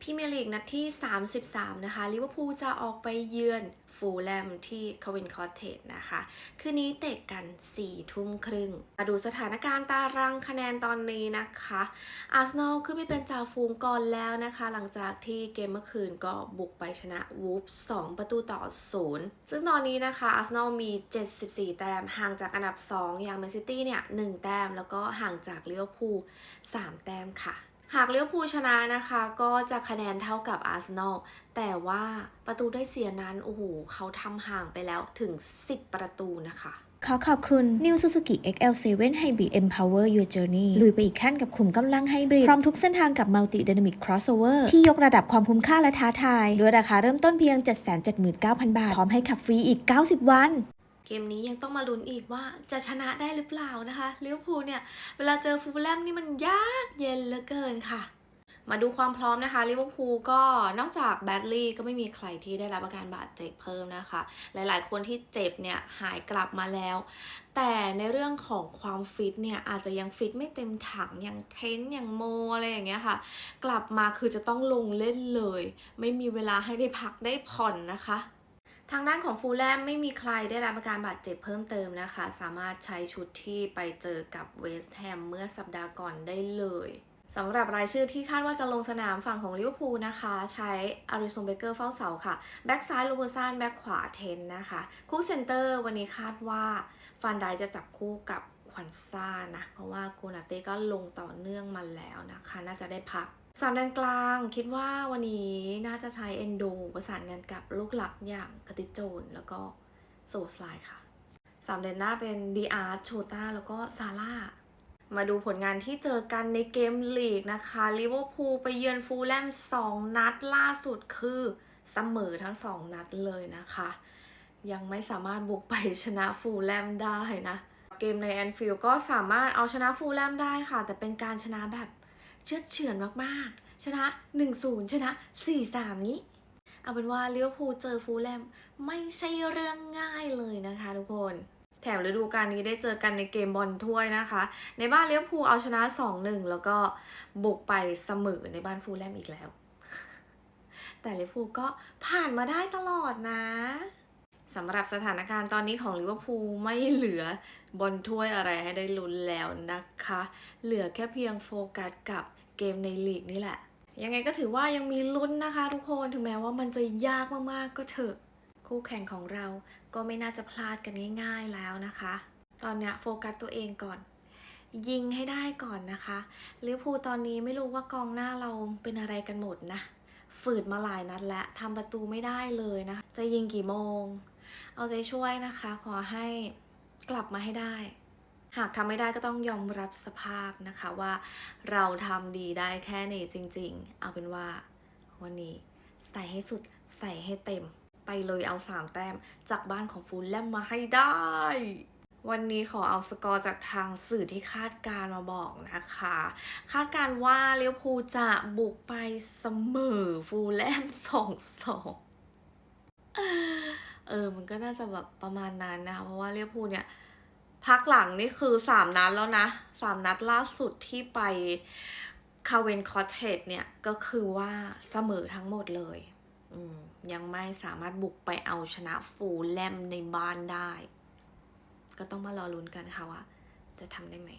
พรีเมียร์ลีกนัดที่ 33 นะคะลิเวอร์พูลจะออกไปเยือนฟูลแลมที่ควินคอร์เทจนะคะ คืนนี้เตะกัน 4 ทุ่มครึ่ง มาดูสถานการณ์ตารางคะแนนตอนนี้นะคะ อาร์เซนอลขึ้นไปเป็นจ่าฝูงก่อนแล้วนะคะ หลังจากที่เกมเมื่อคืนก็บุกไปชนะวูฟ2 ประตูต่อ 0 ซึ่งตอนนี้นะคะอาร์เซนอลมี 74 แต้ม ห่างจากอันดับ 2 อย่างแมนซิตี้เนี่ย 1 แต้ม แล้วก็ห่างจากลิเวอร์พูล 3 แต้มค่ะ หากเลิเวอร์พูลชนะนะคะก็จะคะแนนเท่ากับอาร์เซนอลแต่ว่าประตูได้เสียนั้น โอ้โหเขาทำห่างไปแล้วถึง 10 ประตูนะคะขอขอบคุณ New Suzuki XL7 Hybrid Empower Your Journey ลุยไปอีกขั้นกับขุมกำลังไฮบริดพร้อมทุกเส้นทางกับ Multi Dynamic Crossover ที่ยกระดับความคุ้มค่าและท้าทาย ด้วยราคาเริ่มต้นเพียง 779,000 บาท พร้อมให้ขับฟรีอีก 90 วัน เกมนี้ยังต้องมาลุ้นอีกว่าจะชนะได้หรือเปล่านะคะลิเวอร์พูลเนี่ย เวลาเจอฟูลแลมนี่มันยากเย็นเหลือเกินค่ะ มาดูความพร้อมนะคะลิเวอร์พูลก็นอกจากแบดลี่ก็ไม่มีใครที่ได้รับอาการบาดเจ็บเพิ่มนะคะ หลายๆ คนที่เจ็บเนี่ยหายกลับมาแล้ว แต่ในเรื่องของความฟิตเนี่ยอาจจะยังฟิตไม่เต็มถังอย่างเทนอย่างโมอะไรอย่างเงี้ยค่ะ กลับมาคือจะต้องลงเล่นเลย ไม่มีเวลาให้ได้พักได้ผ่อนนะคะ ทางด้านของฟูลแลมไม่มีใครได้รับอาการบาดเจ็บเพิ่มเติมนะคะ สามารถใช้ชุดที่ไปเจอกับเวสต์แฮมเมื่อสัปดาห์ก่อนได้เลยสำหรับรายชื่อที่คาดว่าจะลงสนามฝั่งของลิเวอร์พูลนะคะ ใช้อาริซงเบเกอร์เฝ้าเสาค่ะ แบ็กซ้ายโรเบอร์สันแบ็กขวาเทนนะคะคู่เซนเตอร์วันนี้คาดว่าฟันไดจะจับคู่กับควันซ่านะ เพราะว่าโกนาเต้ก็ลงต่อเนื่องมาแล้วนะคะ น่าจะได้พัก สามแดนกลางคิดว่าวันนี้น่าจะใช้เอนโดประสานงานกับลูกหลักอย่างกติโจนแล้วก็โซสไลค่ะสามแดนหน้าเป็นดีอาร์โชตาแล้วก็ซาร่ามาดูผลงานที่เจอกันในเกมลีกนะคะลิเวอร์พูลไปเยือนฟูลแลม2 นัดล่าสุดคือเสมอทั้ง 2 นัดเลยนะคะ ยังไม่สามารถบุกไปชนะฟูลแลมได้นะ เกมในแอนฟิลด์ก็สามารถเอาชนะฟูลแลมได้ค่ะ แต่เป็นการชนะแบบ เชื่อดเฉือนมากๆ ชนะ 1-0 ชนะ 4-3 นี้ เอาเป็นว่าลิเวอร์พูลเจอฟูลแลมไม่ใช่เรื่องง่ายเลยนะคะทุกคนแถมฤดูกาลนี้ได้เจอกันในเกมบอลถ้วยนะคะ ในบ้านเลิเวอร์พูเอาชนะ 2-1 แล้วก็บุกไปเสมอในบ้านฟูลแลมอีกแล้ว แต่เลิเวอร์พูก็ผ่านมาได้ตลอดนะ สำหรับสถานการณ์ตอนนี้ของลิเวอร์พูลไม่เหลือบอลถ้วยอะไรให้ได้ลุ้นแล้วนะคะ เหลือแค่เพียงโฟกัสกับเกมในลีกนี่แหละ ยังไงก็ถือว่ายังมีลุ้นนะคะทุกคนถึงแม้ว่ามันจะยากมากๆก็เถอะ คู่แข่งของเราก็ไม่น่าจะพลาดกันง่าย ๆแล้วนะคะ ตอนเนี้ยโฟกัสตัวเองก่อน ยิงให้ได้ก่อนนะคะลิเวอร์พูลตอนนี้ไม่รู้ว่ากองหน้าเราเป็นอะไรกันหมดนะฝืดมาหลายนัดแล้วทำประตูไม่ได้เลยนะคะ จะยิงกี่โมง เอาใจช่วยนะคะ ขอให้กลับมาให้ได้ หากทำไม่ได้ก็ต้องยอมรับสภาพนะคะว่าเราทำดีได้แค่นี้จริง ๆ เอาเป็นว่า วันนี้ใส่ให้สุดใส่ให้เต็ม ไปเลยเอาสามแต้มจากบ้านของฟูลแลมมาให้ได้ วันนี้ขอเอาสกอร์จากทางสื่อที่คาดการมาบอกนะคะ คาดการว่าเลี้ยวภูจะบุกไปเสมอฟูลแลมสองสอง เออ มันก็น่าจะแบบประมาณนั้นนะคะ เพราะว่าเลียพูเนี่ย พักหลังนี่คือสามนัดแล้วนะสามนัดล่าสุดที่ไปคาเวนคอเทจเนี่ย ก็คือว่าเสมอทั้งหมดเลยยังไม่สามารถบุกไปเอาชนะฟูลแลมในบ้านได้ ก็ต้องมารอลุ้นกันค่ะว่า จะทำได้ไหม